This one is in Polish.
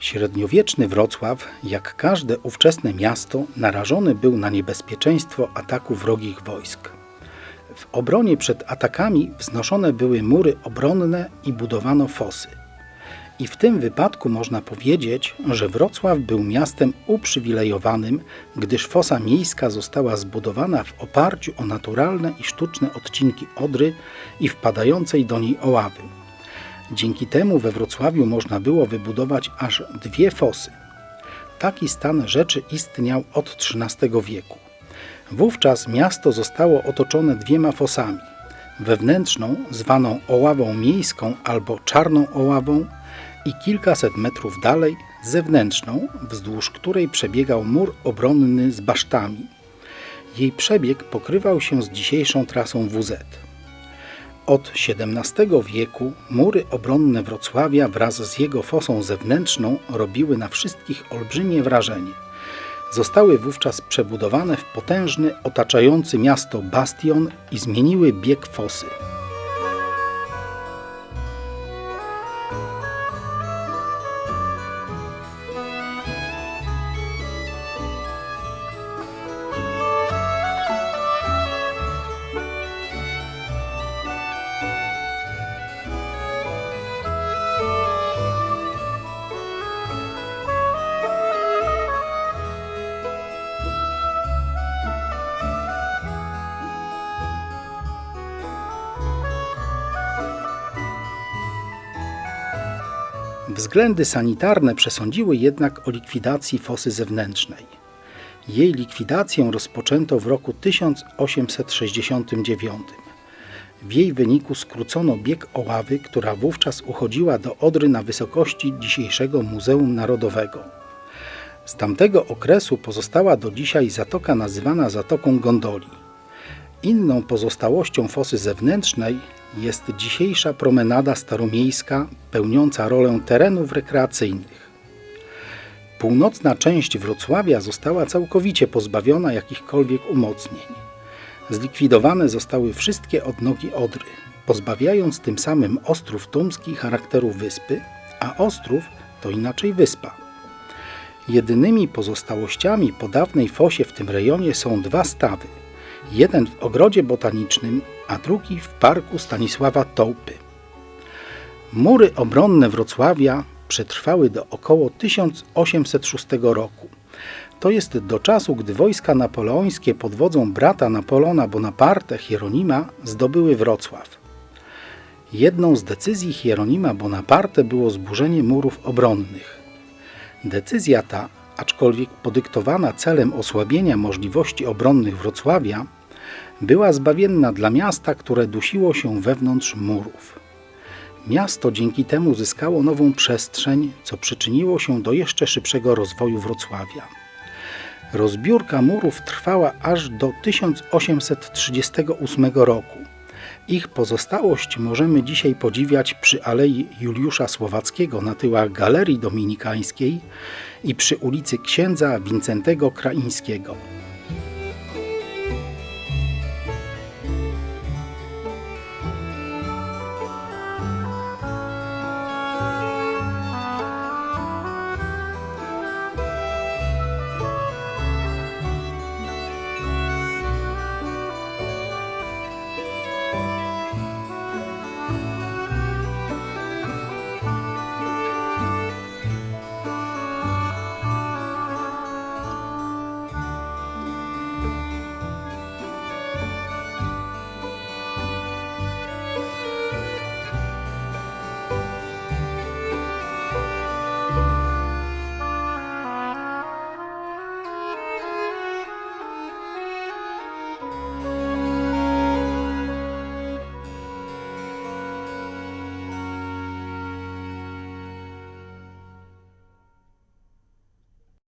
Średniowieczny Wrocław, jak każde ówczesne miasto, narażony był na niebezpieczeństwo ataku wrogich wojsk. W obronie przed atakami wznoszone były mury obronne i budowano fosy. I w tym wypadku można powiedzieć, że Wrocław był miastem uprzywilejowanym, gdyż fosa miejska została zbudowana w oparciu o naturalne i sztuczne odcinki Odry i wpadającej do niej Oławy. Dzięki temu we Wrocławiu można było wybudować aż dwie fosy. Taki stan rzeczy istniał od XIII wieku. Wówczas miasto zostało otoczone dwiema fosami. Wewnętrzną, zwaną Oławą Miejską albo Czarną Oławą i kilkaset metrów dalej zewnętrzną, wzdłuż której przebiegał mur obronny z basztami. Jej przebieg pokrywał się z dzisiejszą trasą WZ. Od XVII wieku mury obronne Wrocławia wraz z jego fosą zewnętrzną robiły na wszystkich olbrzymie wrażenie. Zostały wówczas przebudowane w potężny, otaczający miasto bastion i zmieniły bieg fosy. Względy sanitarne przesądziły jednak o likwidacji fosy zewnętrznej. Jej likwidację rozpoczęto w roku 1869. W jej wyniku skrócono bieg Oławy, która wówczas uchodziła do Odry na wysokości dzisiejszego Muzeum Narodowego. Z tamtego okresu pozostała do dzisiaj zatoka nazywana Zatoką Gondoli. Inną pozostałością fosy zewnętrznej jest dzisiejsza promenada staromiejska pełniąca rolę terenów rekreacyjnych. Północna część Wrocławia została całkowicie pozbawiona jakichkolwiek umocnień. Zlikwidowane zostały wszystkie odnogi Odry, pozbawiając tym samym Ostrów Tumski charakteru wyspy, a Ostrów to inaczej wyspa. Jedynymi pozostałościami po dawnej fosie w tym rejonie są dwa stawy – jeden w ogrodzie botanicznym, a drugi w parku Stanisława Tołpy. Mury obronne Wrocławia przetrwały do około 1806 roku. To jest do czasu, gdy wojska napoleońskie pod wodzą brata Napoleona Bonaparte Hieronima zdobyły Wrocław. Jedną z decyzji Hieronima Bonaparte było zburzenie murów obronnych. Decyzja ta, aczkolwiek podyktowana celem osłabienia możliwości obronnych Wrocławia, była zbawienna dla miasta, które dusiło się wewnątrz murów. Miasto dzięki temu zyskało nową przestrzeń, co przyczyniło się do jeszcze szybszego rozwoju Wrocławia. Rozbiórka murów trwała aż do 1838 roku. Ich pozostałość możemy dzisiaj podziwiać przy Alei Juliusza Słowackiego na tyłach Galerii Dominikańskiej i przy ulicy Księdza Wincentego Kraińskiego.